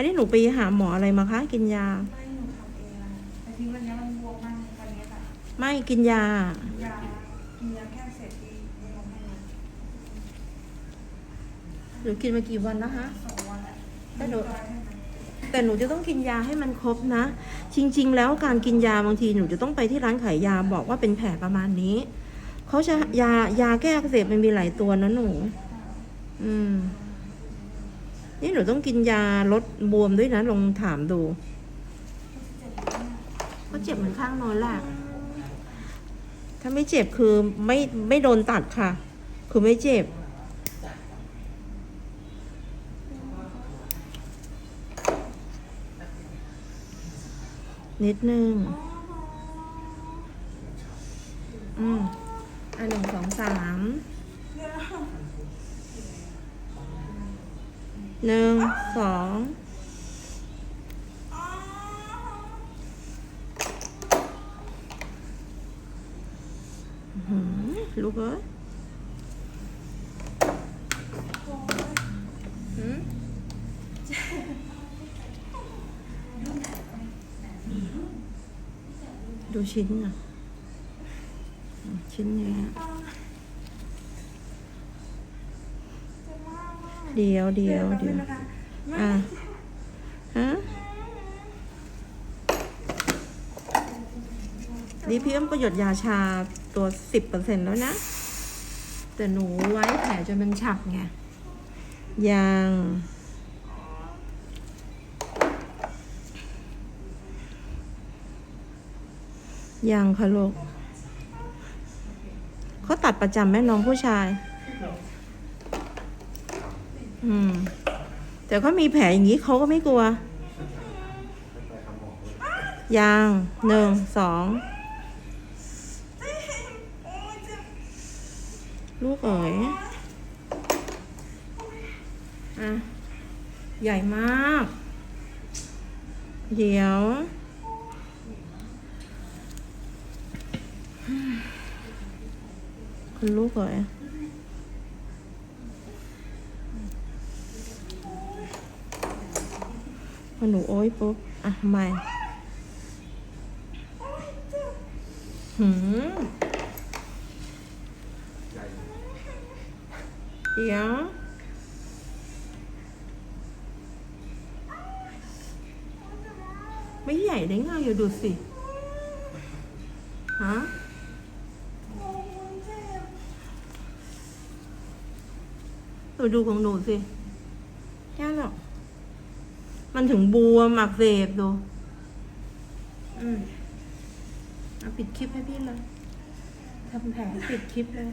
อันนี้หนูไปหาหมออะไรมาคะ กินยา ไม่หนูทำเองอะแต่ทีวันนี้มันบวมมากวันนี้แบบไม่กินยา ยากินยาแค่เสร็จที่ไม่ลงให้นะหนูกินมากี่วันแล้วฮะสองวันแล้วแล้วหนูไม่ได้ให้มันแต่หนูจะต้องกินยาให้มันครบนะ จริง ๆ แล้วการกินยาบางทีหนูจะต้องไปที่ร้านขายยาบอกว่าเป็นแผลประมาณนี้เขาจะยายาแก้อักเสบมันมีหลายตัวนะหนู อืม นี่หนูต้องกินยาลดบวมด้วยนะลองถามดูก็เจ็บเหมือนข้างโนอนแหละถ้าไม่เจ็บคือไม่ไม่โดนตัดค่ะ คือไม่เจ็บ นิดนึง อืมอันหนึ่งสองสาม หนึ่งสองอื้อหือลูกเอ้ยหืมดูชิ้นอะอืมชิ้นเนี้ย เดียวเดียวเดียวนะคะอะฮะนี่พี่อ้อมก็หยดยาชาตัวสิบเปอร์เซ็นแล้วนะ แต่หนูไว้แผลจนมันฉักไงยังยังค่ะลูกเขาตัดประจำแม่น้องผู้ชาย อืม แต่เขามีแผลอย่างนี้เขาก็ไม่กลัวยังหนึ่งสองลูกเอ๋ยอะ ใหญ่มาก เดี๋ยว ลูกเอ๋ย พอหนูโอ้ยปุ๊บ อะใหม่หืมเดี๋ยวไม่ใหญ่ได้ไงอย่าดูสิ ฮะหนูดูของหนูสิแค่หรอก มันถึงบวมอักเสบดู อืมเอาปิดคลิปให้พี่เลยทำแผลปิดคลิปเลย